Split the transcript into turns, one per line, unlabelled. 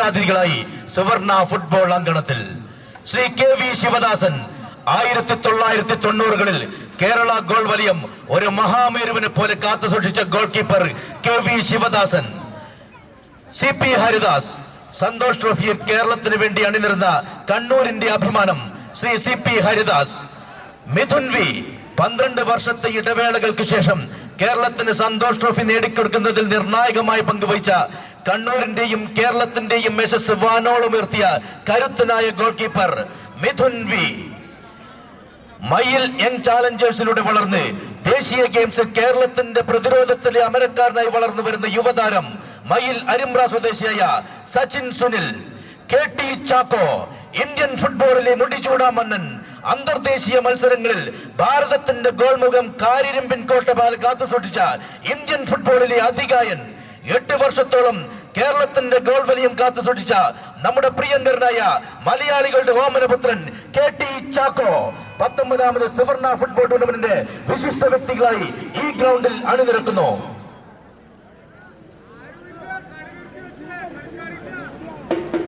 വിശിഷ്ടാതിഥികളായി സുവർണ ഫുട്ബോൾ അങ്കണത്തിൽ. Shri K V Sivadasan ആയിരത്തി തൊള്ളായിരത്തി തൊണ്ണൂറുകളിൽ കേരള ഗോൾ വലയം ഒരു മഹാമേരുവിനെ പോലെ കാത്തു സൂക്ഷിച്ച goal keeper K V Sivadasan. C P Haridas Santhosh ട്രോഫിയിൽ കേരളത്തിന് വേണ്ടി അണിനിരുന്ന കണ്ണൂരിന്റെ അഭിമാനം Shri C P Haridas. Mithun V പന്ത്രണ്ട് വർഷത്തെ ഇടവേളകൾക്ക് ശേഷം കേരളത്തിന് സന്തോഷ് ട്രോഫി നേടിക്കൊടുക്കുന്നതിൽ നിർണായകമായി പങ്കുവഹിച്ച കണ്ണൂരിന്റെയും കേരളത്തിന്റെയും യശസ് വാനോളമുയർത്തിയ കരുത്തനായ goal keeper Mithun V. Mayil young ചാലഞ്ചേഴ്സിലൂടെ വളർന്ന് ദേശീയ ഗെയിംസ് കേരളത്തിന്റെ പ്രതിരോധത്തിലെ അമരക്കാരനായി വളർന്നു വരുന്ന യുവതാരം മയിൽ അരിമ്ര സ്വദേശിയായ Sachin Sunil K T Chacko Indian ഫുട്ബോളിലെ മുടിചൂടാമന്നൻ അന്തർദേശീയ മത്സരങ്ങളിൽ ഭാരതത്തിന്റെ ഗോൾമുഖം കാരിരുമ്പിൻ കോട്ടപാൽ കാത്തുസൂക്ഷിച്ച ഇന്ത്യൻ ഫുട്ബോളിലെ അധികായൻ എട്ട് വർഷത്തോളം കേരളത്തിന്റെ ഗോൾ വലിയം കാത്തു സൂക്ഷിച്ച നമ്മുടെ പ്രിയങ്കരനായ മലയാളികളുടെ ഓമനപുത്രൻ കെ ടി ചാക്കോ. പത്തൊമ്പതാമത് സുവർണ ഫുട്ബോൾ ടൂർണമെന്റിന്റെ വിശിഷ്ട വ്യക്തികളായി ഈ ഗ്രൗണ്ടിൽ അണിനിരക്കുന്നു.